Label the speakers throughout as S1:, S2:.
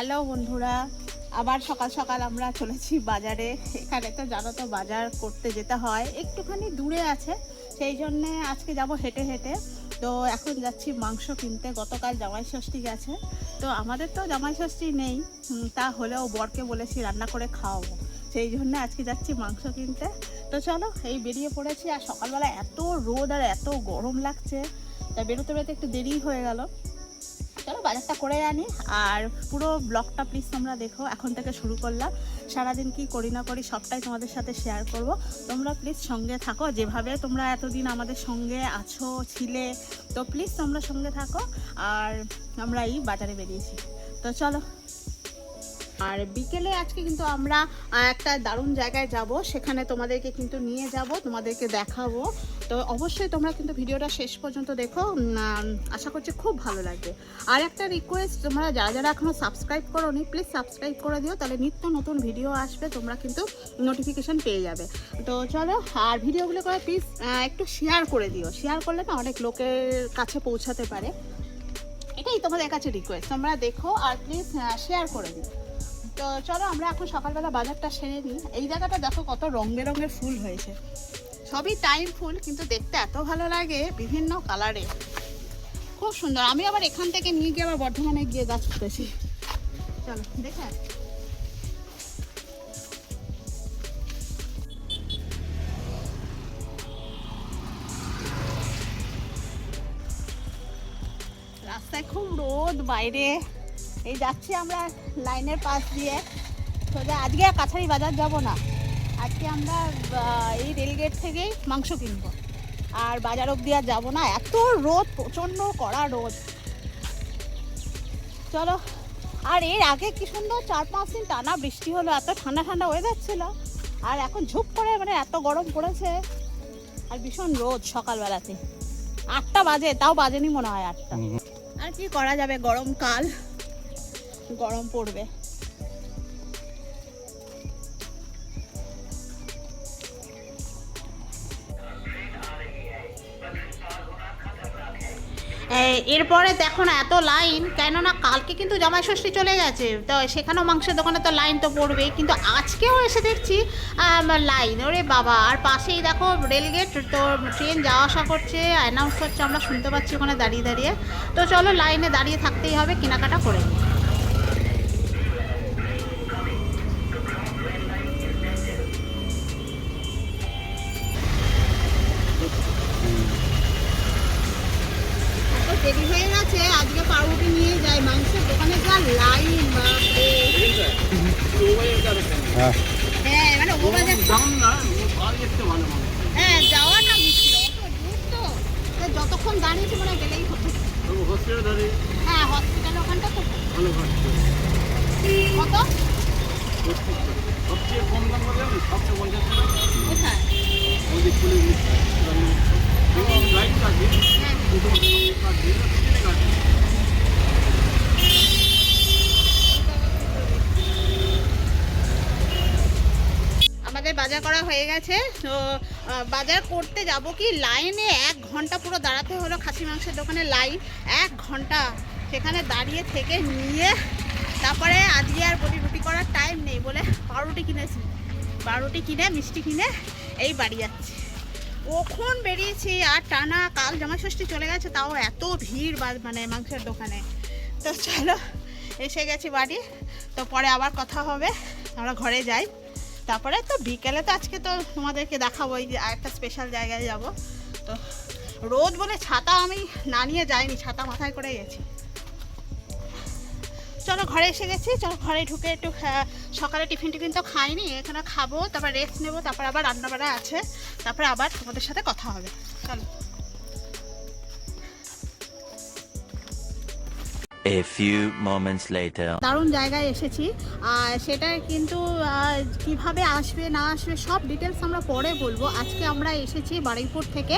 S1: Hello বন্ধুরা, আবার সকাল সকাল আমরা চলেছি বাজারে। এখানে তো জানো তো বাজার করতে যেতে হয়, একটুখানি দূরে আছে, সেই জন্যে আজকে যাব হেঁটে হেঁটে। তো এখন যাচ্ছি মাংস কিনতে, গতকাল জামাই ষষ্ঠী গেছে। তো আমাদের তো জামাই ষষ্ঠী নেই তা হলেও বরকে বলেছি রান্না করে খাওয়াবো। সেই জন্য আজকে যাচ্ছি মাংস কিনতে। তো চলো, এই বেরিয়ে পড়েছি, আর সকালবেলা এত রোদ আর এত গরম লাগছে, তা বেরোতে বেরোতে একটু দেরি হয়ে গেল। চলো বাজারটা করে আনি। আর পুরো ব্লগটা প্লিজ তোমরা দেখো, এখন থেকে শুরু করলাম। সারাদিন কি করি না করি সবটাই তোমাদের সাথে শেয়ার করব। তোমরা প্লিজ সঙ্গে থাকো, যেভাবে তোমরা এতদিন আমাদের সঙ্গে আছো, ছিলে, তো প্লিজ তোমরা সঙ্গে থাকো। আর আমরা এই বাজারে বেরিয়েছি। তো চলো। আর বিকেলে আজকে কিন্তু আমরা একটা দারুণ জায়গায় যাব। সেখানে তোমাদেরকে কিন্তু নিয়ে যাব, তোমাদেরকে দেখাবো। তো অবশ্যই তোমরা কিন্তু ভিডিওটা শেষ পর্যন্ত দেখো। আশা করছি খুব ভালো লাগবে। আর একটা রিকোয়েস্ট তোমরা যারা যারা এখনও সাবস্ক্রাইব করো নি প্লিজ সাবস্ক্রাইব করে দিও, তাহলে নিত্য নতুন ভিডিও আসবে, তোমরা কিন্তু নোটিফিকেশান পেয়ে যাবে। তো চলো, আর ভিডিওগুলো করে প্লিজ একটু শেয়ার করে দিও। শেয়ার করলে না অনেক লোকের কাছে পৌঁছাতে পারে। এটাই তোমাদের কাছে রিকোয়েস্ট তোমরা দেখো আর প্লিজ শেয়ার করে দিও। তো চলো, আমরা এখন সকালবেলা বাজারটা সেরে নিই। এই জায়গাটা দেখো কত রং বেরঙের ফুল হয়েছে। সবই টাইম ফুল, কিন্তু দেখতে এত ভালো লাগে বিভিন্ন কালারে। খুব সুন্দর। আমি আবার এখান থেকে নিয়ে গিয়ে আবার বর্ধমানে গিয়ে গাছ পুঁতেছি চলো, দেখে রাস্তায় খুব রোদ বাইরে। এই যাচ্ছি আমরা লাইনের পাশ দিয়ে। সোজা আজকে কাছারি বাজার যাব না। আজকে আমরা এই রেলগেট থেকেই মাংস কিনবো। আর বাজার অবধি আর যাব না এত রোদ প্রচণ্ড কড়া রোদ। চলো আর এর আগে কি সুন্দর চার পাঁচ দিন টানা বৃষ্টি হলো এত ঠান্ডা ঠান্ডা ওয়েদার ছিল আর এখন ঝুপ করে মানে এত গরম পড়েছে আর ভীষণ রোদ সকালবেলাতে। আটটা বাজে তাও বাজেনি মনে হয় আটটা। আর কি করা যাবে গরমকাল গরম পড়বে। এরপরে দেখো না এত লাইন কেননা কালকে কিন্তু জামাই ষষ্ঠী চলে গেছে। তো সেখানেও মাংসের দোকানে তো লাইন তো পড়বে, কিন্তু আজকেও এসে দেখছি লাইন ওরে বাবা, আর পাশেই দেখো রেলগেট, তো ট্রেন যাওয়া আসা করছে অ্যানাউন্স করছে, আমরা শুনতে পাচ্ছি ওখানে দাঁড়িয়ে দাঁড়িয়ে। তো চলো লাইনে দাঁড়িয়ে থাকতেই হবে, কেনাকাটা করে নিই। বাজার করা হয়ে গেছে। তো বাজার করতে যাব কি? লাইনে এক ঘণ্টা পুরো দাঁড়াতে হলো খাসি মাংসের দোকানে লাইন। এক ঘণ্টা সেখানে দাঁড়িয়ে থেকে নিয়ে তারপরে আজকে আর বলি রুটি করার টাইম নেই বলে পাউরুটি কিনেছি। পাউরুটি কিনে, মিষ্টি কিনে এই বাড়ি যাচ্ছি। কখন বেরিয়েছি আর টানা কাল জামাই ষষ্ঠী চলে গেছে, তাও এত ভিড় বা- মানে মাংসের দোকানে। তো চলো, এসে গেছি বাড়ি। তো পরে আবার কথা হবে, আমরা ঘরে যাই। তারপরে তো বিকেলে তো আজকে তো তোমাদেরকে দেখাবো, এই যে একটা স্পেশাল জায়গায় যাব। তো রোদ বলে ছাতা আমি না নিয়ে যাইনি, ছাতা মাথায় করে গেছি। চলো ঘরে এসে গেছি, চলো ঘরে ঢুকে একটু সকালে টিফিন টিফিন তো খাইনি, এখানে খাব, তারপর রেস্ট নেব, তারপর আবার রান্না বান্না আছে, তারপরে আবার তোমাদের সাথে কথা হবে। চলো।
S2: A few moments later.
S1: দারুণ জায়গায় এসেছি। আর সেটা কিন্তু কীভাবে আসবে, না আসবে, সব ডিটেলস আমরা পরে বলব। আজকে আমরা এসেছি বারুইপুর থেকে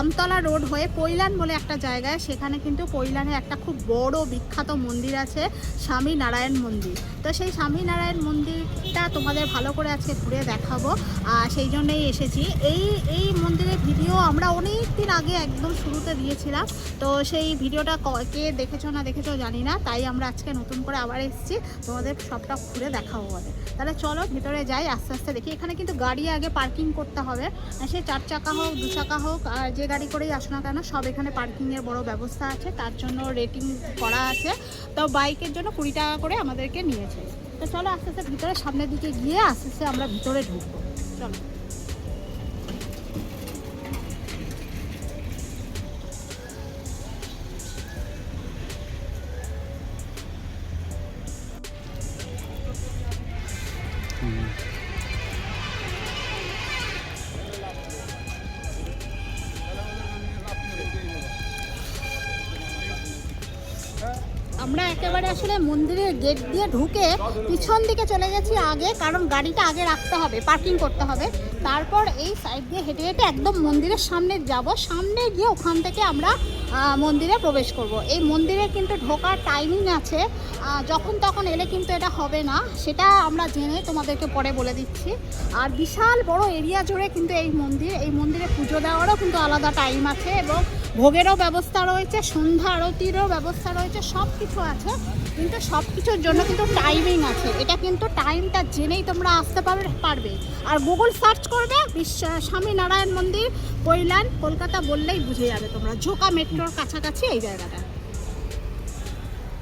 S1: আমতলা রোড হয়ে পৈলান বলে একটা জায়গায়। সেখানে কিন্তু পৈলানে একটা খুব বড় বিখ্যাত মন্দির আছে, স্বামী নারায়ণ মন্দির। তো সেই স্বামী নারায়ণ মন্দিরটা তোমাদের ভালো করে আজকে ঘুরে দেখাবো। আর সেই জন্যই এসেছি। এই এই মন্দিরের ভিডিও আমরা অনেক দিন আগে একদম শুরুতে দিয়েছিলাম। তো সেই ভিডিওটা ক- দেখেছ না দেখেছ জানি না। তাই আমরা আজকে নতুন করে আবার এসেছি। তোমাদের সবটা ঘুরে দেখাবো বলে। তাহলে চলো ভিতরে যাই, আস্তে আস্তে দেখি। এখানে কিন্তু গাড়ি আগে পার্কিং করতে হবে। সে চার চাকা হোক, দু চাকা হোক, আর যে গাড়ি করেই আসো না কেন, সব এখানে পার্কিংয়ের বড় ব্যবস্থা আছে। তার জন্য রেটিং করা আছে। তো বাইকের জন্য কুড়ি টাকা করে আমাদেরকে নিয়েছে তো চলো আস্তে আস্তে ভিতরে সামনের দিকে গিয়ে আস্তে আস্তে আমরা ভিতরে ঢুকবো। চলো। মন্দিরের গেট দিয়ে ঢুকে পিছন দিকে চলে গেছি আগে, কারণ গাড়িটা আগে রাখতে হবে পার্কিং করতে হবে। তারপর এই সাইড দিয়ে হেঁটে হেঁটে একদম মন্দিরের সামনে যাব। সামনে গিয়ে ওখান থেকে আমরা মন্দিরে প্রবেশ করব। এই মন্দিরে কিন্তু ঢোকার টাইমিং আছে। যখন তখন এলে কিন্তু এটা হবে না। সেটা আমরা জেনে তোমাদেরকে পরে বলে দিচ্ছি। আর বিশাল বড় এরিয়া জুড়ে কিন্তু এই মন্দির, এই মন্দিরে পুজো দেওয়ারও কিন্তু আলাদা টাইম আছে এবং ভোগেরও ব্যবস্থা রয়েছে, সন্ধ্যা আরতিরও ব্যবস্থা রয়েছে সব কিছু আছে, কিন্তু সব কিছুর জন্য কিন্তু টাইমিং আছে। এটা কিন্তু টাইমটা জেনেই তোমরা আসতে পারবে পারবে। আর গুগল সার্চ করবে বিশ্ব- স্বামী নারায়ণ মন্দির, কৈলান, কলকাতা বললেই বুঝে যাবে তোমরা। ঝোকা মেট্রোর কাছাকাছি এই জায়গাটা।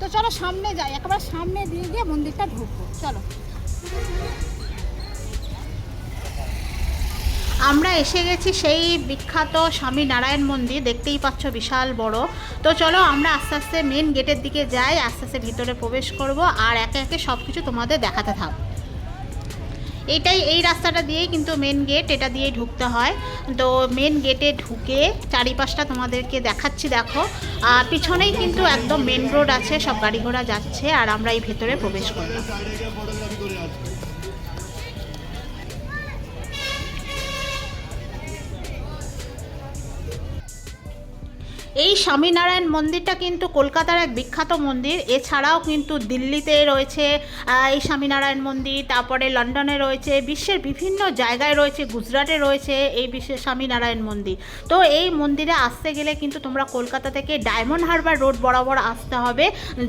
S1: তো চলো সামনে যাই, একেবারে সামনে দিয়ে গিয়ে মন্দিরটা ঢুকবো। চলো। আমরা এসে গেছি সেই বিখ্যাত স্বামী নারায়ণ মন্দির, দেখতেই পাচ্ছ বিশাল বড়। তো চলো আমরা আস্তে আস্তে মেন গেটের দিকে যাই, আস্তে আস্তে ভিতরে প্রবেশ করব আর একে একে সব কিছু তোমাদের দেখাতে থাক। এটাই, এই রাস্তাটা দিয়েই কিন্তু মেন গেট এটা দিয়েই ঢুকতে হয়। তো মেন গেটে ঢুকে চারিপাশটা তোমাদেরকে দেখাচ্ছি, দেখো। আর পিছনেই কিন্তু একদম মেন রোড আছে, সব গাড়ি ঘোড়া যাচ্ছে আর আমরা এই ভেতরে প্রবেশ করলাম। এই স্বামীনারায়ণ মন্দিরটা কিন্তু কলকাতার এক বিখ্যাত মন্দির। এছাড়াও কিন্তু দিল্লিতে রয়েছে এই স্বামীনারায়ণ মন্দির, তারপরে লন্ডনে রয়েছে, বিশ্বের বিভিন্ন জায়গায় রয়েছে, গুজরাটে রয়েছে এই বিশ্বের স্বামীনারায়ণ মন্দির। তো এই মন্দিরে আসতে গেলে কিন্তু তোমরা কলকাতা থেকে ডায়মন্ড হারবার রোড বরাবর আসতে হবে।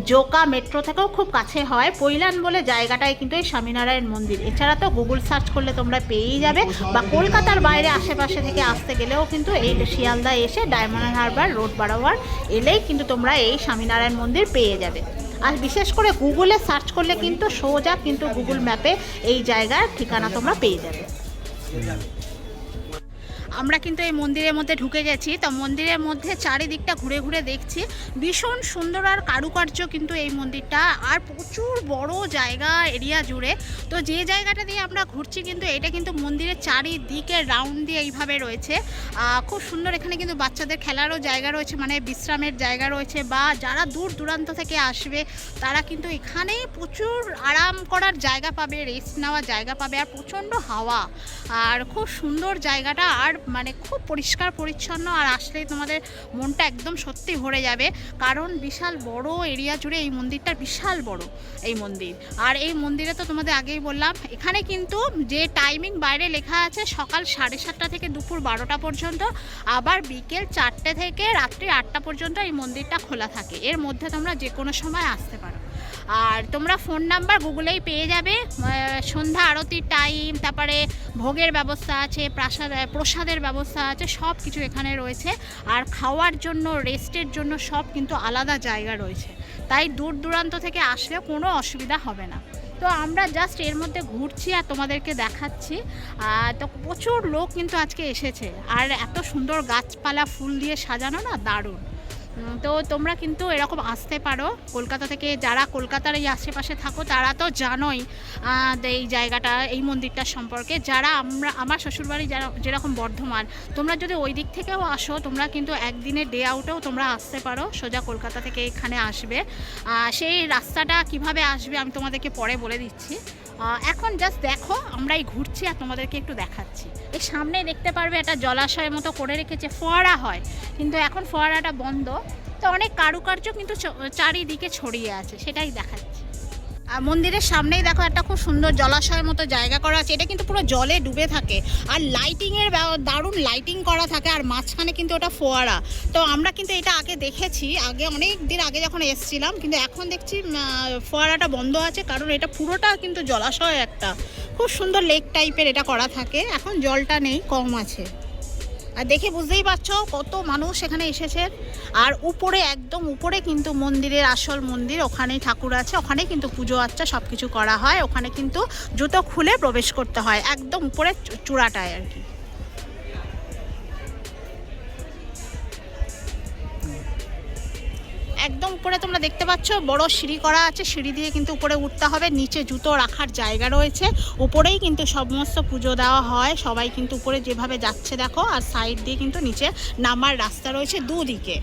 S1: জোকা মেট্রো থেকেও খুব কাছে হয়। পৈলান বলে জায়গাটায় কিন্তু এই স্বামীনারায়ণ মন্দির। এছাড়া তো গুগল সার্চ করলে তোমরা পেয়েই যাবে। বা কলকাতার বাইরে আশেপাশে থেকে আসতে গেলেও কিন্তু এই শিয়ালদা এসে ডায়মন্ড হারবার রোড বরাবর এলেই কিন্তু তোমরা এই স্বামীনারায়ণ মন্দির পেয়ে যাবে। আর বিশেষ করে গুগলে সার্চ করলে কিন্তু সোজা কিন্তু গুগল ম্যাপে এই জায়গার ঠিকানা তোমরা পেয়ে যাবে। আমরা কিন্তু এই মন্দিরের মধ্যে ঢুকে গেছি। তো মন্দিরের মধ্যে চারিদিকটা ঘুরে ঘুরে দেখছি। ভীষণ সুন্দর আর কারুকার্য কিন্তু এই মন্দিরটা। আর প্রচুর বড় জায়গা, এরিয়া জুড়ে। তো যে জায়গাটা দিয়ে আমরা ঘুরছি কিন্তু, এটা কিন্তু মন্দিরের চারিদিকে রাউন্ড দিয়ে এইভাবে রয়েছে। খুব সুন্দর এখানে কিন্তু বাচ্চাদের খেলারও জায়গা রয়েছে মানে বিশ্রামের জায়গা রয়েছে বা যারা দূর দূরান্ত থেকে আসবে, তারা কিন্তু এখানে প্রচুর আরাম করার জায়গা পাবে রেস্ট নেওয়ার জায়গা পাবে, আর প্রচণ্ড হাওয়া। আর খুব সুন্দর জায়গাটা। আর মানে খুব পরিষ্কার, পরিচ্ছন্ন আর আসলেই তোমাদের মনটা একদম সত্যি ভরে যাবে। কারণ বিশাল বড় এরিয়া জুড়ে এই মন্দিরটা বিশাল বড়, এই মন্দির। আর এই মন্দিরে তো তোমাদের আগেই বললাম, এখানে কিন্তু যে টাইমিং বাইরে লেখা আছে সকাল সাড়ে সাতটা থেকে দুপুর বারোটা পর্যন্ত, আবার বিকেল চারটে থেকে রাত্রি আটটা পর্যন্ত এই মন্দিরটা খোলা থাকে। এর মধ্যে তোমরা যে কোনো সময় আসতে পারো। আর তোমরা ফোন নাম্বার গুগলেই পেয়ে যাবে। সন্ধ্যা আরতির টাইম তারপরে ভোগের ব্যবস্থা আছে, প্রাসাদ প্রসাদের ব্যবস্থা আছে, সব কিছু এখানে রয়েছে। আর খাওয়ার জন্য রেস্টের জন্য সব কিন্তু আলাদা জায়গা রয়েছে। তাই দূর দূরান্ত থেকে আসলে কোনো অসুবিধা হবে না। তো আমরা জাস্ট এর মধ্যে ঘুরছি আর তোমাদেরকে দেখাচ্ছি। তো প্রচুর লোক কিন্তু আজকে এসেছে। আর এত সুন্দর গাছপালা, ফুল দিয়ে সাজানো না, দারুণ। তো তোমরা কিন্তু এরকম আসতে পারো। কলকাতা থেকে যারা কলকাতার এই আশেপাশে থাকো, তারা তো জানোই এই জায়গাটা, এই মন্দিরটার সম্পর্কে। যারা আমরা, আমার শ্বশুরবাড়ি যারা, যেরকম বর্ধমান, তোমরা যদি ওই দিক থেকেও আসো, তোমরা কিন্তু একদিনের ডে আউটেও তোমরা আসতে পারো। সোজা কলকাতা থেকে এখানে আসবে। সেই রাস্তাটা কীভাবে আসবে আমি তোমাদেরকে পরে বলে দিচ্ছি। এখন জাস্ট দেখো, আমরাই ঘুরছি আর তোমাদেরকে একটু দেখাচ্ছি। এই সামনে দেখতে পারবে একটা জলাশয়ের মতো করে রেখেছে, ফোয়ারা হয়। কিন্তু এখন ফোয়ারাটা বন্ধ। তো অনেক কারুকার্য কিন্তু চারিদিকে ছড়িয়ে আছে, সেটাই দেখাচ্ছি। মন্দিরের সামনেই দেখো একটা খুব সুন্দর জলাশয়ের মতো জায়গা করা আছে। এটা কিন্তু পুরো জলে ডুবে থাকে। আর লাইটিং এর দারুণ লাইটিং করা থাকে আর মাঝখানে কিন্তু ওটা ফোয়ারা। তো আমরা কিন্তু এটা আগে দেখেছি, আগে অনেক দিন আগে যখন এসেছিলাম, কিন্তু এখন দেখছি ফোয়ারাটা বন্ধ আছে কারণ এটা পুরোটা কিন্তু জলাশয় একটা। খুব সুন্দর লেক টাইপের এটা করা থাকে। এখন জলটা নেই, কম আছে। আর দেখে বুঝতেই পারছ কত মানুষ এখানে এসেছে। আর উপরে, একদম উপরে কিন্তু মন্দিরের আসল মন্দির ওখানে ঠাকুর আছে ওখানে কিন্তু পুজো আচ্চা সব কিছু করা হয়, ওখানে কিন্তু জুতো খুলে প্রবেশ করতে হয়, একদম উপরে চূড়াটায় আর কি। একদম উপরে তোমরা দেখতে পাচ্ছ, বড় সিঁড়ি করা আছে, সিঁড়ি দিয়ে কিন্তু উপরে উঠতে হবে, নিচে জুতো রাখার জায়গা রয়েছে, উপরেই কিন্তু সমস্ত পুজো দেওয়া হয়, সবাই কিন্তু উপরে যেভাবে যাচ্ছে দেখো, আর সাইড দিয়ে কিন্তু নিচে নামার রাস্তা রয়েছে দুদিকে।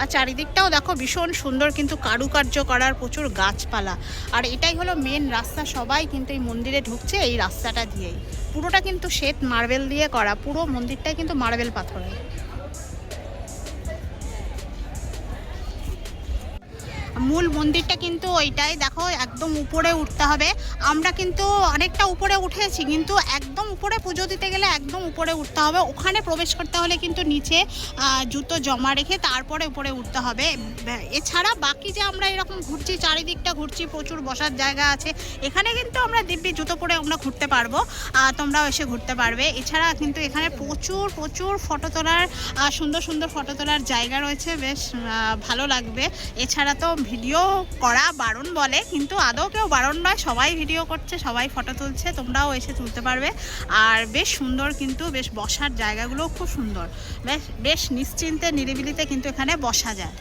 S1: আর চারিদিকটাও দেখো ভীষণ সুন্দর কিন্তু কারুকার্য করার প্রচুর গাছপালা। আর এটাই হলো মেন রাস্তা, সবাই কিন্তু এই মন্দিরে ঢুকছে এই রাস্তাটা দিয়েই। পুরোটা কিন্তু শ্বেত মার্বেল দিয়ে করা, পুরো মন্দিরটাই কিন্তু মার্বেল পাথরের। মূল মন্দিরটা কিন্তু ওইটাই। দেখো, একদম উপরে উঠতে হবে। আমরা কিন্তু অনেকটা উপরে উঠেছি, কিন্তু একদম উপরে পুজো দিতে গেলে একদম উপরে উঠতে হবে। ওখানে প্রবেশ করতে হলে কিন্তু নিচে জুতো জমা রেখে তারপরে উপরে উঠতে হবে। এছাড়া বাকি যে আমরা এরকম ঘুরছি, চারিদিকটা ঘুরছি, প্রচুর বসার জায়গা আছে, এখানে কিন্তু আমরা দিব্যি জুতো পরে আমরা ঘুরতে পারব তোমরাও এসে ঘুরতে পারবে। এছাড়া কিন্তু এখানে প্রচুর প্রচুর ফটো তোলার সুন্দর সুন্দর ফটো তোলার জায়গা রয়েছে। বেশ ভালো লাগবে। এছাড়া তো ভিডিও করা বারণ বলে, কিন্তু আদৌ কেউ বারণ নয়, সবাই ভিডিও করছে, সবাই ফটো তুলছে, তোমরাও এসে তুলতে পারবে। আর বেশ সুন্দর কিন্তু, বেশ বসার জায়গাগুলোও খুব সুন্দর। বেশ বেশ নিশ্চিন্তে, নিরিবিলিতে কিন্তু এখানে বসা যায়।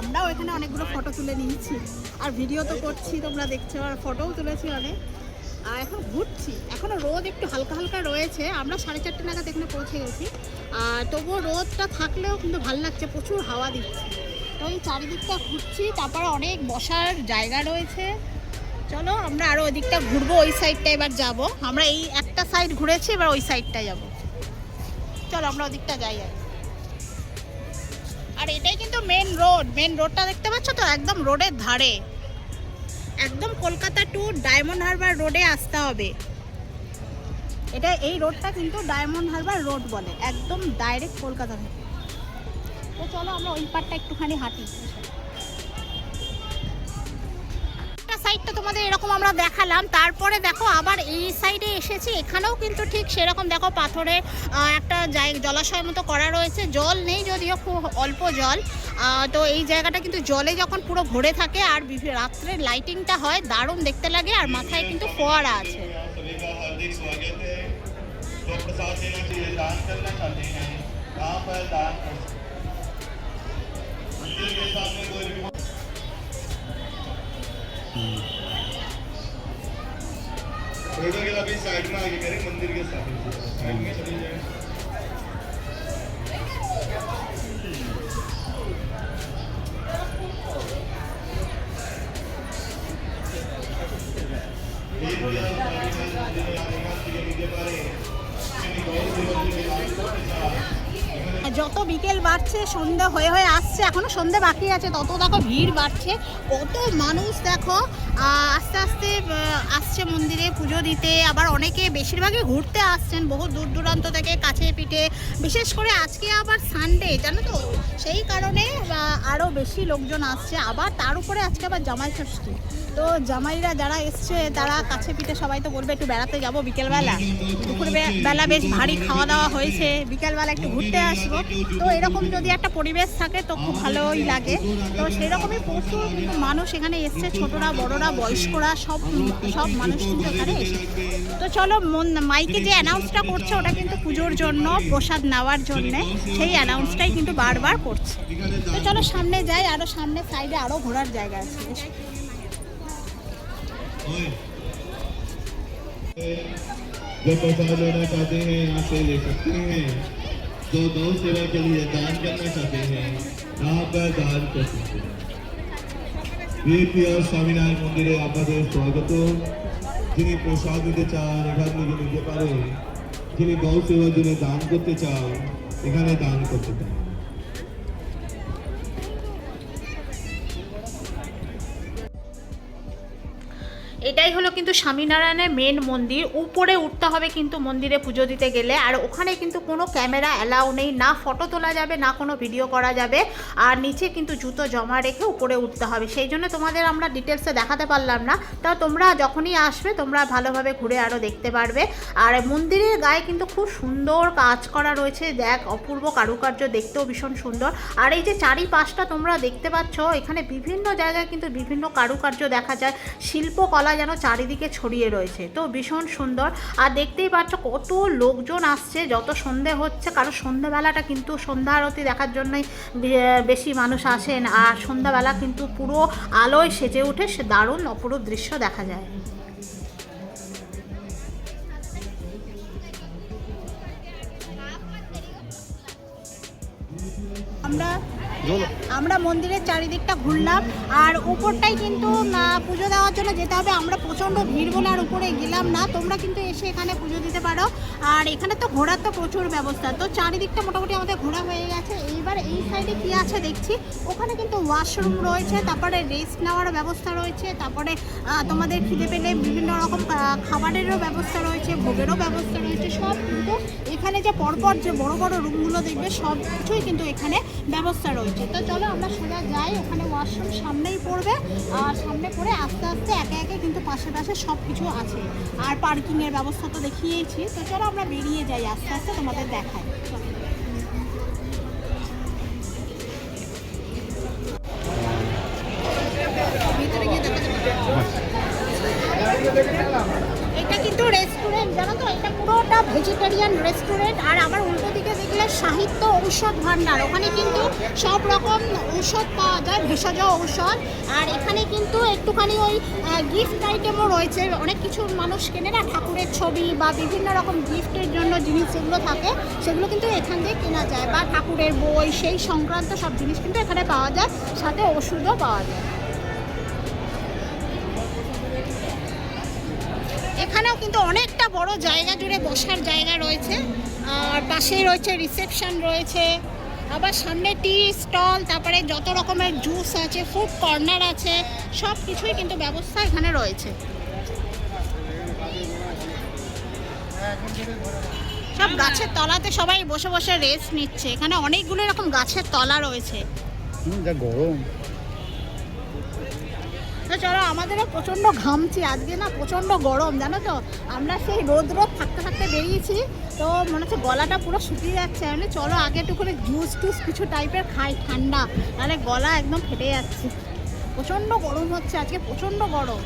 S1: আমরাও এখানে অনেকগুলো ফটো তুলে নিয়েছি। আর ভিডিও তো করছি, তোমরা দেখছ, আর ফটোও তুলেছি অনেক। আর এখন ঘুরছি। এখনও রোদ একটু হালকা হালকা রয়েছে। আমরা সাড়ে চারটে নাগাদ এখানে পৌঁছে গেছি। আর তবুও রোদটা থাকলেও কিন্তু ভালো লাগছে, প্রচুর হাওয়া দিচ্ছে। তো এই চারিদিকটা ঘুরছি, তারপরে অনেক বসার জায়গা রয়েছে। চলো, আমরা আরও ওই দিকটা ঘুরবো, ওই সাইডটা এবার যাব। আমরা এই একটা সাইড ঘুরেছি, এবার ওই সাইডটা যাব। চলো, আমরা ওদিকটা যাই আর আর এটাই কিন্তু মেন রোড মেন রোডটা দেখতে পাচ্ছ তো? একদম রোডের ধারে। একদম কলকাতা টু ডায়মন্ড হারবার রোডে আসতে হবে। এটা এই রোডটা কিন্তু ডায়মন্ড হারবার রোড বলে, একদম ডাইরেক্ট কলকাতা থেকে। তো চলো আমরা ওই পারটা একটুখানি হাঁটি। সাইডটা তোমাদের এরকম আমরা দেখালাম, তারপরে দেখো আবার এই সাইডে এসেছি, এখানেও কিন্তু ঠিক সেরকম দেখো পাথরে একটা জায়গা জলাশয় মতো করা রয়েছে, জল নেই যদিও খুব অল্প জল। তো এই জায়গাটা কিন্তু জলে যখন পুরো ভরে থাকে, আর বিভি- রাত্রে লাইটিংটা হয়, দারুণ দেখতে লাগে, আর মাথায় কিন্তু ফোয়ারা আছে।
S3: प्रसाद देना चाहिए दान करना चाहते हैं कहाँ पर दान कर सकते हैं? मंदिर के सामने कोई भी फ़ोटो के अभी साइड में आगे करें मंदिर के सामने साइड में चले जाए
S1: যত বিকেল বাড়ছে সন্ধে হয়ে হয়ে আসছে, এখনও সন্ধে বাকি আছে, তত দেখো ভিড় বাড়ছে, কত মানুষ দেখো আস্তে আস্তে আসছে মন্দিরে পুজো দিতে, আবার অনেকে বেশিরভাগই ঘুরতে আসছেন, বহু দূর দূরান্ত থেকে কাছে পিঠে, বিশেষ করে আজকে আবার সানডে জানো তো? সেই কারণে আরও বেশি লোকজন আসছে, আবার তার উপরে আজকে আবার জামাই ষষ্ঠী। তো জামাইরা যারা এসছে, তারা কাছে পিঠে সবাই তো বলবে, একটু বেড়াতে যাব বিকেলবেলা। দুপুর বেলা বেশ ভারী খাওয়া দাওয়া হয়েছে। বিকেলবেলা একটু ঘুরতে আসব। তো এরকম যদি একটা পরিবেশ থাকে, তো খুব ভালোই লাগে। তো সেরকমই প্রচুর কিন্তু মানুষ এখানে এসছে, ছোটরা, বড়রা, বয়স্করা, সব সব মানুষ কিন্তু এখানে এসেছে। তো চলো, মন- মাইকে যে অ্যানাউন্সটা করছে, ওটা কিন্তু পুজোর জন্য, প্রসাদ নেওয়ার জন্যে, সেই অ্যানাউন্সটাই কিন্তু বারবার করছে। তো চলো, সামনে যাই আরও সামনে সাইডে আরও ঘোরার জায়গা আছে
S3: जो प्रसाद लेना चाहते हैं यहाँ से ले सकते हैं जो गौ सेवा के लिए दान करना चाहते हैं यहाँ पर दान कर सकते हैं প্রিয় প্রিয় স্বামীনারায়ণ মন্দিরে আপনাদের স্বাগত যিনি প্রসাদ দিতে চান এখান থেকে নিতে পারে যিনি গৌ সেবার জন্য দান করতে চাও এখানে দান করতে পারো
S1: এটাই হলো কিন্তু স্বামীনারায়ণের মেন মন্দির। উপরে উঠতে হবে কিন্তু মন্দিরে পুজো দিতে গেলে। আর ওখানে কিন্তু কোনো ক্যামেরা অ্যালাউ নেই, না ফটো তোলা যাবে, না কোনো ভিডিও করা যাবে। আর নিচে কিন্তু জুতো জমা রেখে উপরে উঠতে হবে। সেই জন্য তোমাদের আমরা ডিটেলসে দেখাতে পারলাম না। তা তোমরা যখনই আসবে, তোমরা ভালোভাবে ঘুরে আরও দেখতে পারবে। আর মন্দিরের গায়ে কিন্তু খুব সুন্দর কাজ করা রয়েছে। দেখ, অপূর্ব কারুকার্য, দেখতেও ভীষণ সুন্দর। আর এই যে চারিপাশটা তোমরা দেখতে পাচ্ছ, এখানে বিভিন্ন জায়গায় কিন্তু বিভিন্ন কারুকার্য দেখা যায়। শিল্পকলা যেন চারিদিকে ছড়িয়ে রয়েছে। তো ভীষণ সুন্দর। আর দেখতেই পাচ্ছ কত লোকজন আসছে, যত সন্ধে হচ্ছে, কারণ সন্ধ্যাবেলাটা কিন্তু সন্ধ্যা আরতি দেখার জন্যই বেশি মানুষ আসেন। আর সন্ধ্যাবেলা কিন্তু পুরো আলোয় সেজে উঠে সে দারুণ অপরূপ দৃশ্য দেখা যায়। আমরা আমরা মন্দিরের চারিদিকটা ঘুরলাম, আর উপরটাই কিন্তু পুজো দেওয়ার জন্য যেতে হবে। আমরা প্রচণ্ড ভিড় বলে আর উপরে গেলাম না। তোমরা কিন্তু এসে এখানে পুজো দিতে পারো। আর এখানে তো ঘোরার তো প্রচুর ব্যবস্থা। তো চারিদিকটা মোটামুটি আমাদের ঘোরা হয়ে গেছে। এইবার এই সাইডে কি আছে দেখছি? ওখানে কিন্তু ওয়াশরুম রয়েছে, তারপরে রেস্ট নেওয়ার ব্যবস্থা রয়েছে, তারপরে তোমাদের খিদে পেলে বিভিন্ন রকম খাবারেরও ব্যবস্থা রয়েছে, ভোগেরও ব্যবস্থা রয়েছে। সব কিন্তু এখানে যে পরপর যে বড় বড় রুমগুলো দেখবে সব কিছুই কিন্তু এখানে ব্যবস্থা রয়েছে। তো চলো আমরা সোজা যাই, ওখানে ওয়াশরুম সামনেই পড়বে, আর সামনে পড়ে আস্তে আস্তে একে একে কিন্তু পাশে পাশে সব কিছু আছে। আর পার্কিংয়ের ব্যবস্থা তো দেখিয়েছি তো চলো আমরা বেরিয়ে যাই আস্তে আস্তে তোমাদের দেখাই ঔষধ ভাণ্ডার। ওখানে কিন্তু সব রকম ঔষধ পাওয়া যায়, ভেষজ ঔষধ। আর এখানে কিন্তু একটুখানি ওই গিফট আইটেমও রয়েছে। অনেক কিছু মানুষ কেনে না, ঠাকুরের ছবি বা বিভিন্ন রকম গিফটের জন্য জিনিস যেগুলো থাকে, সেগুলো কিন্তু এখান থেকে কেনা যায়। বা ঠাকুরের বই, সেই সংক্রান্ত সব জিনিস কিন্তু এখানে পাওয়া যায়। সাথে ওষুধও পাওয়া যায়। এখানেও কিন্তু অনেকটা বড় জায়গা জুড়ে বসার জায়গা রয়েছে। আর পাশেই রয়েছে রিসেপশন রয়েছে। আবার সামনে টি স্টল, তারপরে যত রকমের জুস আছে, ফুড কর্নার আছে, সব কিছুই কিন্তু ব্যবস্থা এখানে রয়েছে। সব গাছের তলাতে সবাই বসে বসে রেস্ট নিচ্ছে। এখানে অনেকগুলো এরকম গাছের তলা রয়েছে।
S4: গরম।
S1: তো চলো আমাদেরও প্রচণ্ড ঘামছি। আজকে না প্রচণ্ড গরম জানো তো? আমরা সেই রোদ রোদ থাকতে থাকতে বেরিয়েছি তো মনে হচ্ছে গলাটা পুরো শুকিয়ে যাচ্ছে। বলি, চলো আগে একটু করে জুস টুস কিছু টাইপের খাই ঠান্ডা। নাহলে গলা একদম ফেটে যাচ্ছে। প্রচণ্ড গরম হচ্ছে আজকে প্রচণ্ড গরম।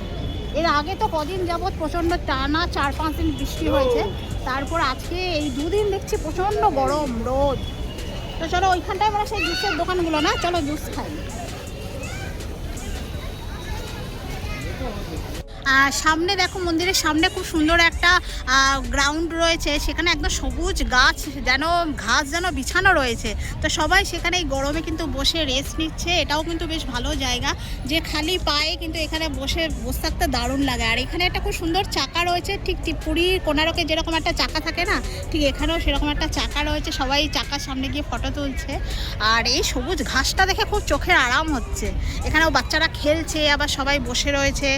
S1: এর আগে তো কদিন যাবৎ প্রচণ্ড টানা চার পাঁচ দিন বৃষ্টি হয়েছে। তারপর আজকে এই দুদিন দেখছি প্রচণ্ড গরম রোদ। তো চলো ওইখানটায় মানে সেই জুসের দোকানগুলো না চলো জুস খাই। সামনে দেখো মন্দিরের সামনে খুব সুন্দর একটা গ্রাউন্ড রয়েছে। সেখানে একদম সবুজ গাছ যেন, ঘাস যেন বিছানো রয়েছে। তো সবাই সেখানে এই গরমে কিন্তু বসে রেস্ট নিচ্ছে। এটাও কিন্তু বেশ ভালো জায়গা। যে খালি পায়ে কিন্তু এখানে বসে বসে থাকতে দারুণ লাগে। আর এখানে একটা খুব সুন্দর চাকা রয়েছে। ঠিক পুরীর কোনারকে যেরকম একটা চাকা থাকে না, ঠিক এখানেও সেরকম একটা চাকা রয়েছে। সবাই চাকার সামনে গিয়ে ফটো তুলছে। আর এই সবুজ ঘাসটা দেখে খুব চোখের আরাম হচ্ছে। এখানেও বাচ্চারা খেলছে, আবার সবাই বসে রয়েছে।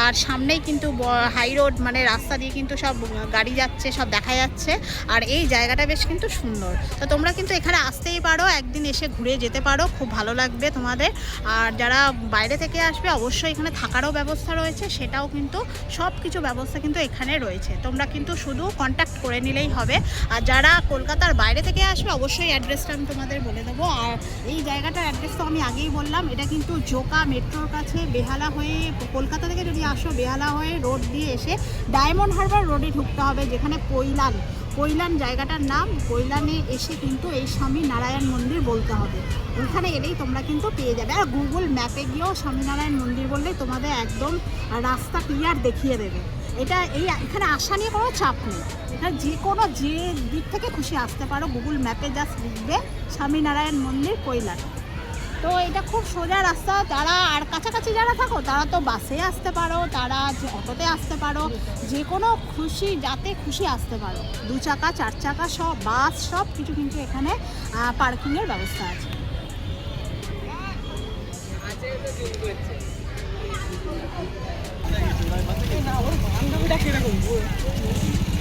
S1: আর সামনেই কিন্তু হাই রোড মানে রাস্তা দিয়ে কিন্তু সব গাড়ি যাচ্ছে, সব দেখা যাচ্ছে। আর এই জায়গাটা বেশ কিন্তু সুন্দর। তো তোমরা কিন্তু এখানে আসতেই পারো, একদিন এসে ঘুরে যেতে পারো, খুব ভালো লাগবে তোমাদের। আর যারা বাইরে থেকে আসবে, অবশ্যই এখানে থাকারও ব্যবস্থা রয়েছে, সেটাও কিন্তু সব কিছু ব্যবস্থা কিন্তু এখানে রয়েছে। তোমরা কিন্তু শুধু কন্ট্যাক্ট করে নিলেই হবে। আর যারা কলকাতার বাইরে থেকে আসবে, অবশ্যই অ্যাড্রেসটা আমি তোমাদের বলে দেবো। আর এই জায়গাটার অ্যাড্রেস তো আমি আগেই বললাম, এটা কিন্তু জোকা মেট্রোর কাছে, বেহালা হয়ে কলকাতা থেকে যদি আসো বেহালা হয়ে রোড দিয়ে এসে ডায়মন্ড হারবার রোডে ঢুকতে হবে, যেখানে কৈলান। কৈলান জায়গাটার নাম, কৈলানে এসে কিন্তু এই স্বামী নারায়ণ মন্দির বলতে হবে। ওইখানে এলেই তোমরা কিন্তু পেয়ে যাবে। আর গুগল ম্যাপে গিয়েও স্বামীনারায়ণ মন্দির বললে তোমাদের একদম রাস্তা ক্লিয়ার দেখিয়ে দেবে। এটা এই এখানে আসা নিয়ে কোনো চাপ নেই। এখানে যে কোনো যে দিক থেকে খুশি আসতে পারো। গুগল ম্যাপে জাস্ট লিখবে স্বামীনারায়ণ মন্দির কৈলান। তো এটা খুব সোজা রাস্তা। তারা আর কাছাকাছি যারা থাকো, তারা তো বাসে আসতে পারো, তারা অটোতে আসতে পারো, যে কোনো খুশি, যাতে খুশি আসতে পারো। দু চাকা, চার চাকা, সব বাস, সব কিছু কিন্তু এখানে পার্কিংয়ের ব্যবস্থা আছে। তো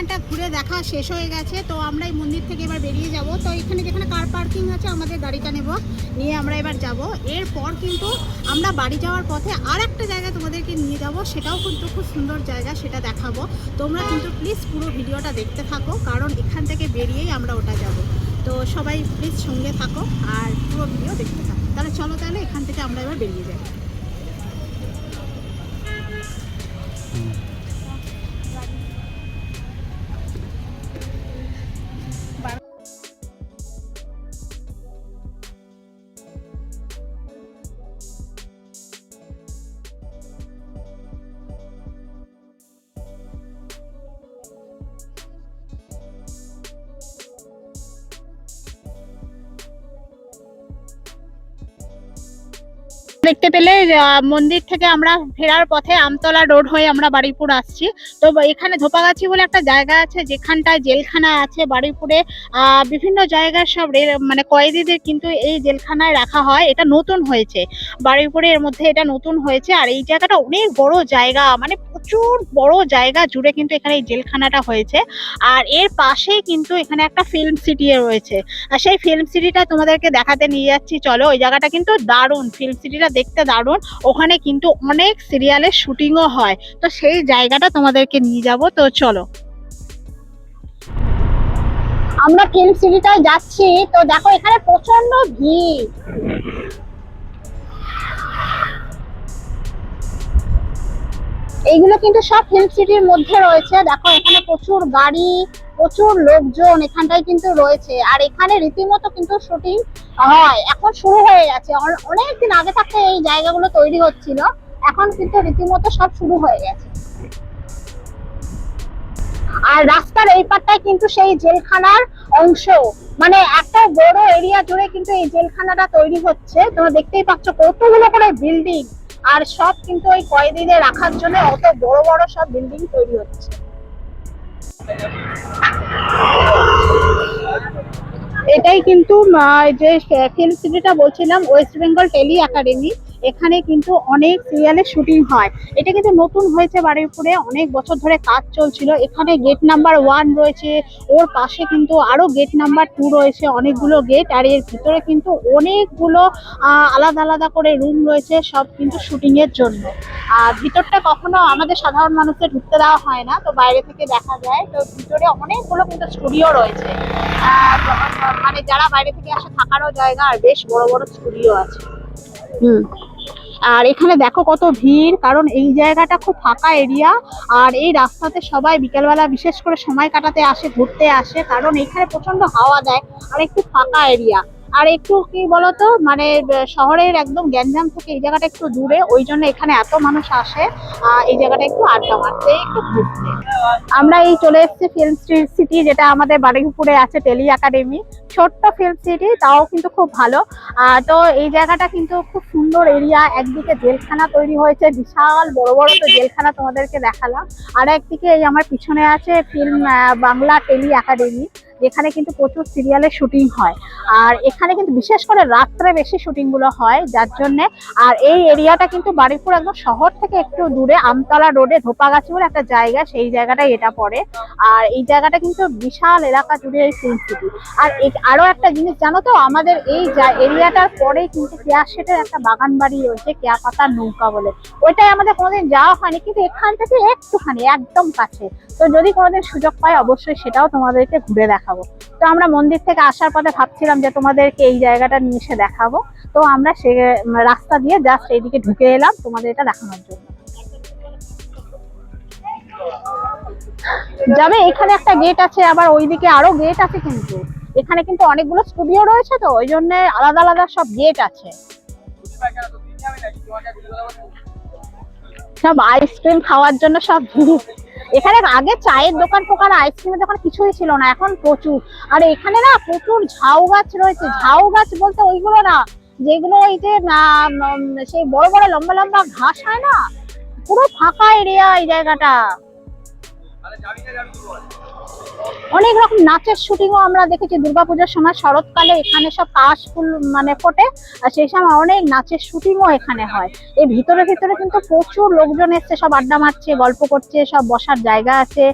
S1: এখানটা ঘুরে দেখা শেষ হয়ে গেছে। তো আমরা এই মন্দির থেকে এবার বেরিয়ে যাব। তো এখানে যেখানে কার পার্কিং আছে, আমাদের গাড়িটা নেব। নিয়ে আমরা এবার যাব। এরপর কিন্তু আমরা বাড়ি যাওয়ার পথে আর একটা জায়গা তোমাদেরকে নিয়ে যাব। সেটাও কিন্তু খুব সুন্দর জায়গা, সেটা দেখাবো। তোমরা কিন্তু প্লিজ পুরো ভিডিওটা দেখতে থাকো, কারণ এখান থেকে বেরিয়েই আমরা ওটা যাব। তো সবাই প্লিজ সঙ্গে থাকো আর পুরো ভিডিও দেখতে থাকো। তাহলে চলো তাহলে এখান থেকে আমরা এবার বেরিয়ে যাই। দেখতে পেলে মন্দির থেকে আমরা ফেরার পথে আমতলা রোড হয়ে আমরা বাড়িপুর আসছি। তো এখানে ধোপাগাছি বলে একটা জায়গা আছে, যেখানটায় জেলখানা আছে বাড়িপুরে। বিভিন্ন জায়গার সব মানে কয়েদিদের কিন্তু এই জেলখানায় রাখা হয়। এটা নতুন হয়েছে। বাড়িপুরে এর মধ্যে এটা নতুন হয়েছে। আর এই জায়গাটা অনেক বড় জায়গা মানে প্রচুর বড় জায়গা জুড়ে কিন্তু এখানে এই জেলখানাটা হয়েছে। আর এর পাশেই কিন্তু এখানে একটা ফিল্ম সিটি রয়েছে। আর সেই ফিল্ম সিটিটা তোমাদেরকে দেখাতে নিয়ে যাচ্ছি। চলো, ওই জায়গাটা কিন্তু দারুণ। ফিল্ম সিটিটা দেখতে দারুণ। ওখানে কিন্তু অনেক সিরিয়ালের শুটিংও হয়। তো সেই জায়গাটা তোমাদেরকে নিয়ে যাব। তো চলো। আমরা ফিল্ম সিটিটায় যাচ্ছি। তো দেখো এখানে প্রচণ্ড ভিড়। এইগুলো কিন্তু সব ফিল্ম সিটির মধ্যে রয়েছে। দেখো এখানে প্রচুর গাড়ি প্রচুর লোকজন এখানটায় কিন্তু রয়েছে। আর এখানে রীতিমতো কিন্তু শুটিং হয়। এখন শুরু হয়ে গেছে। অনেক দিন আগে থাকতে এই জায়গাগুলো তৈরি হচ্ছিল। এখন কিন্তু রীতিমতো সব শুরু হয়ে গেছে। আর রাস্তার এই পারটায় কিন্তু সেই জেলখানার অংশ। মানে একটা বড় এরিয়া জুড়ে কিন্তু এই জেলখানাটা তৈরি হচ্ছে। তোমরা দেখতেই পাচ্ছ কতগুলো করে বিল্ডিং। আর সব কিন্তু ওই কয়েদিদের রাখার জন্য অত বড় বড় সব বিল্ডিং তৈরি হচ্ছে। এটাই কিন্তু যে ফিল্ম সিটিটা বলছিলাম ওয়েস্ট বেঙ্গল টেলি একাডেমি এখানে কিন্তু অনেক সিরিয়ালের শুটিং হয়। এটা কিন্তু নতুন হয়েছে বারুইপুরে অনেক বছর ধরে কাজ চলছিল। এখানে গেট নাম্বার ওয়ান রয়েছে, ওর পাশে কিন্তু আরও গেট নাম্বার টু রয়েছে, অনেকগুলো গেট আর এর ভিতরে কিন্তু অনেকগুলো আলাদা আলাদা করে রুম রয়েছে, সব কিন্তু শুটিং এর জন্য। আর ভিতরটা কখনো আমাদের সাধারণ মানুষকে ঢুকতে দেওয়া হয় না, তো বাইরে থেকে দেখা যায়। তো ভিতরে অনেকগুলো কিন্তু স্টুডিও রয়েছে। মানে যারা বাইরে থেকে আসে থাকারও জায়গা, আর বেশ বড় বড় স্টুডিও আছে। হুম। আর এখানে দেখো কত ভিড়, কারণ এই জায়গাটা খুব ফাঁকা এরিয়া আর এই রাস্তাতে সবাই বিকেলবেলা বিশেষ করে সময় কাটাতে আসে, ঘুরতে আসে, কারণ এখানে প্রচণ্ড হাওয়া দেয়, আর একটু ফাঁকা এরিয়া আর একটু কি বলতো মানে শহরের একদম গ্যাঞ্জাম থেকে এই জায়গাটা একটু দূরে, ওই জন্য এখানে এত মানুষ আসে এই জায়গাটা একটু আড্ডা মারতে, একটু ঘুরতে। আমরা এই চলে এসেছি ফিল্ম সিটি যেটা আমাদের বারুইপুরে আছে টেলি একাডেমি ছোট্ট ফিল্ম সিটি তাও কিন্তু খুব ভালো। তো এই জায়গাটা কিন্তু খুব সুন্দর এরিয়া একদিকে জেলখানা তৈরি হয়েছে, বিশাল বড় বড় তো জেলখানা তোমাদেরকে দেখালাম। আর একদিকে এই আমার পিছনে আছে ফিল্ম বাংলা টেলি একাডেমি যেখানে কিন্তু প্রচুর সিরিয়ালের শুটিং হয়। আর এখানে কিন্তু বিশেষ করে রাত্রে বেশি শুটিংগুলো হয়, যার জন্য আর এই এরিয়াটা কিন্তু বারুইপুর একদম শহর থেকে একটু দূরে, আমতলা রোডে ধোপাগাছি বলে একটা জায়গা, সেই জায়গাটাই এটা পড়ে। আর এই জায়গাটা কিন্তু বিশাল এলাকা জুড়ে এই ফিল্ম সিটি আর এ- আরও একটা জিনিস, জানো তো, আমাদের এই এরিয়াটার পরেই কিন্তু কেয়া শেটের একটা বাগান বাড়ি রয়েছে, কেয়া পাতার নৌকা বলে। ওইটাই আমাদের কোনোদিন যাওয়া হয়নি, কিন্তু এখান থেকে একটুখানি, একদম কাছে। তো যদি কোনোদিন সুযোগ পাই, অবশ্যই সেটাও তোমাদেরকে ঘুরে দেখাবো। তো আমরা মন্দির থেকে আসার পথে ভাবছিলাম যে তোমাদেরকে এই জায়গাটা নিয়ে এসে দেখাবো। তো আমরা সে রাস্তা দিয়ে জাস্ট এইদিকে ঢুকে এলাম তোমাদের এটা দেখানোর জন্য। যাবে, এখানে একটা গেট আছে, আবার ওইদিকে আরও গেট আছে কিন্তু। এখানে কিন্তু অনেকগুলো স্টুডিও রয়েছে তো, ওই জন্য আলাদা আলাদা সব গেট আছে। সব আইসক্রিম খাওয়ার জন্য সব ভিড় এখানে আগে চায়ের দোকান ফোকান আইসক্রিমের দোকান কিছুই ছিল না, এখন প্রচুর। আর এখানে না প্রচুর ঝাউ গাছ রয়েছে, ঝাউ গাছ বলতে ওইগুলো না, যেগুলো ওই যে সেই বড় বড় লম্বা লম্বা ঘাস হয় না, পুরো ফাঁকা এরিয়া এই জায়গাটা। অনেক রকম নাচের শুটিংও আমরা দেখেছি। দুর্গাপূজার সময় শরৎকালে এখানে সব কাশ ফুল মানে ফোটে। আর সেই সময় অনেক নাচের শুটিংও এখানে হয়। এই ভিতরে ভিতরে কিন্তু প্রচুর লোকজন এসছে, সব আড্ডা মারছে, গল্প করছে, সব বসার জায়গা আছে।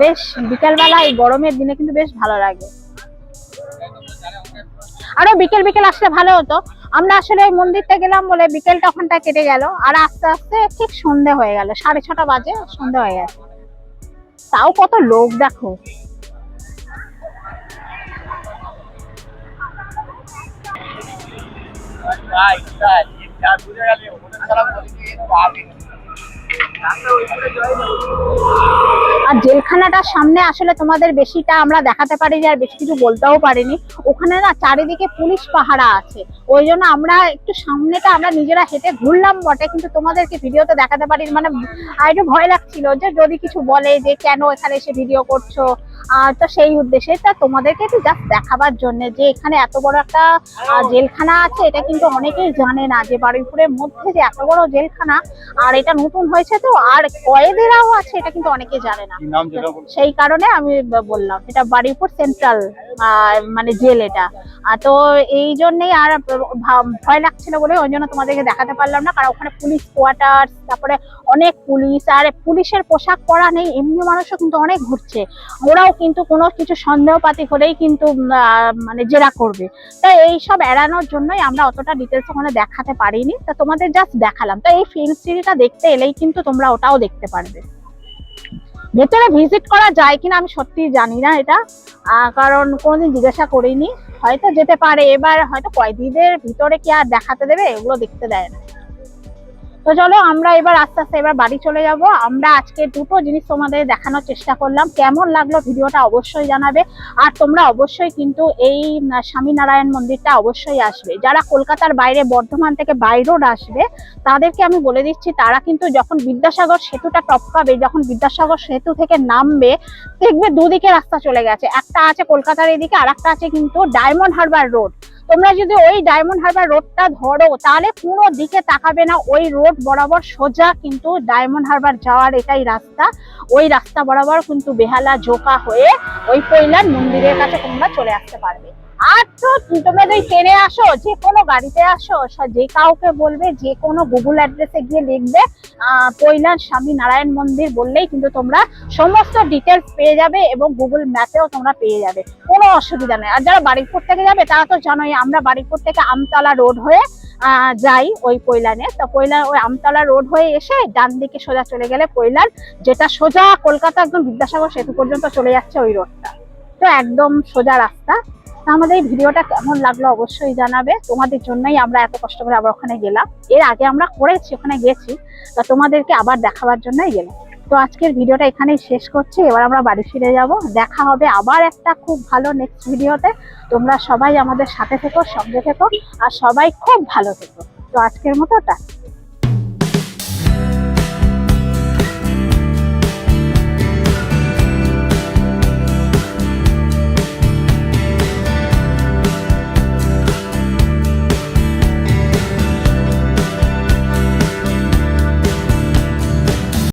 S1: বেশ বিকেলবেলা, এই গরমের দিনে কিন্তু বেশ ভালো লাগে। আরও বিকেল বিকেল আসলে ভালো হতো। আমরা আসলে ওই মন্দিরটা গেলাম বলে বিকেলটা ওখানটা কেটে গেল। আর আস্তে আস্তে ঠিক সন্ধে হয়ে গেল। সাড়ে ছটা বাজে, সন্ধে হয়ে গেছে। তাও কত লোক দেখো। আর জেলখানাটার সামনে আসলে তোমাদের বেশিটা আমরা দেখাতে পারিনি আর বেশি কিছু বলতেও পারিনি। ওখানে না চারিদিকে পুলিশ পাহারা আছে। ওই জন্য আমরা একটু সামনেটা আমরা নিজেরা হেঁটে ঘুরলাম বটে, কিন্তু তোমাদেরকে ভিডিওতে দেখাতে পারি মানে আর একটু ভয় লাগছিল যে যদি কিছু বলে যে কেন এখানে এসে ভিডিও করছ আহ, তো সেই উদ্দেশ্যে তা তোমাদেরকে একটু জাস্ট দেখাবার জন্য যে এখানে এত বড় একটা জেলখানা আছে এটা কিন্তু অনেকেই জানে না যে বারুইপুরের মধ্যে যে এত বড় জেলখানা আর এটা নতুন হয়েছে তো আর কয়েদেরাও আছে এটা কিন্তু অনেকে জানে না। সেই কারণে আমি বললাম এটা বারুইপুর সেন্ট্রাল মানে জেল এটা। তো এই জন্যই আর ভয় লাগছিল বলে ওই জন্য তোমাদেরকে দেখাতে পারলাম না কারণ ওখানে পুলিশ কোয়ার্টার তারপরে অনেক পুলিশ আর পুলিশের পোশাক পরা নেই এমনি মানুষও কিন্তু অনেক ঘুরছে। ওরাও কিন্তু কোনো কিছু সন্দেহপাতি হলেই কিন্তু মানে জেরা করবে। তো এই সব এড়ানোর জন্যই আমরা অতটা ডিটেলস ওখানে দেখাতে পারিনি। তো তোমাদের জাস্ট দেখালাম। তো এই ফিল্ম সিরিজটা দেখতে এলেই কিন্তু তোমরা ওটাও দেখতে পারবে। ভেতরে ভিজিট করা যায় কিনা আমি সত্যি জানি না এটা। কারণ কোনোদিন জিজ্ঞাসা করিনি। হয়তো যেতে পারে। এবার হয়তো কয়েদিদের ভিতরে কি আর দেখাতে দেবে, এগুলো দেখতে দেয় না। তো চলো আমরা এবার আস্তে আস্তে এবার বাড়ি চলে যাব। আমরা আজকে দুটো জিনিস তোমাদের দেখানোর চেষ্টা করলাম। কেমন লাগল ভিডিওটা অবশ্যই জানাবে। আর তোমরা অবশ্যই কিন্তু এই স্বামীনারায়ণ মন্দিরটা অবশ্যই আসবে। যারা কলকাতার বাইরে, বর্ধমান থেকে বাই রোড আসবে, তাদেরকে আমি বলে দিচ্ছি, তারা কিন্তু যখন বিদ্যাসাগর সেতুটা টপকাবে যখন বিদ্যাসাগর সেতু থেকে নামবে, দেখবে দুদিকে রাস্তা চলে গেছে। একটা আছে কলকাতার এদিকে আর একটা আছে কিন্তু ডায়মন্ড হারবার রোড। তোমরা যদি ওই ডায়মন্ড হারবার রোডটা ধরো, তাহলে কোনো দিকে তাকাবে না। ওই রোড বরাবর সোজা কিন্তু ডায়মন্ড হারবার যাওয়ার এটাই রাস্তা। ওই রাস্তা বরাবর কিন্তু বেহালা জোকা হয়ে ওই কৈলার মন্দিরের কাছে তোমরা চলে আসতে পারবে। আর তো তোমরা যদি ট্রেনে আসো, যে কোনো গাড়িতে আসো যে কাউকে বলবে, যে কোনো গুগল অ্যাড্রেসে গিয়ে লিখবে কৈলাস স্বামী নারায়ণ মন্দির বললেই কিন্তু তোমরা সমস্ত ডিটেলস পেয়ে যাবে এবং গুগল ম্যাপেও তোমরা পেয়ে যাবে। কোনো অসুবিধা নেই। আর যারা বাড়িপুর থেকে যাবে, তারা তো জানোই, আমরা বাড়িপুর থেকে আমতলা রোড হয়ে যাই ওই কৈলানে। তো কৈলান ওই আমতলা রোড হয়ে এসে ডান দিকে সোজা চলে গেলে কৈলান, যেটা সোজা কলকাতা একদম বিদ্যাসাগর সেতু পর্যন্ত চলে যাচ্ছে ওই রোডটা তো একদম সোজা রাস্তা। আমাদের এই ভিডিওটা কেমন লাগল অবশ্যই জানাবে। তোমাদের জন্যই আমরা এত কষ্ট করে আবার ওখানে গেলাম। এর আগে আমরা করেছি, ওখানে গেছি। তা তোমাদেরকে আবার দেখাবার জন্যই গেলাম। তো আজকের ভিডিওটা এখানেই শেষ করছি। এবার আমরা বাড়ি ফিরে যাব। দেখা হবে আবার একটা খুব ভালো নেক্সট ভিডিওতে। তোমরা সবাই আমাদের সাথে থেকো, সঙ্গে থেকো, আর সবাই খুব ভালো থেকো। তো আজকের মতো টা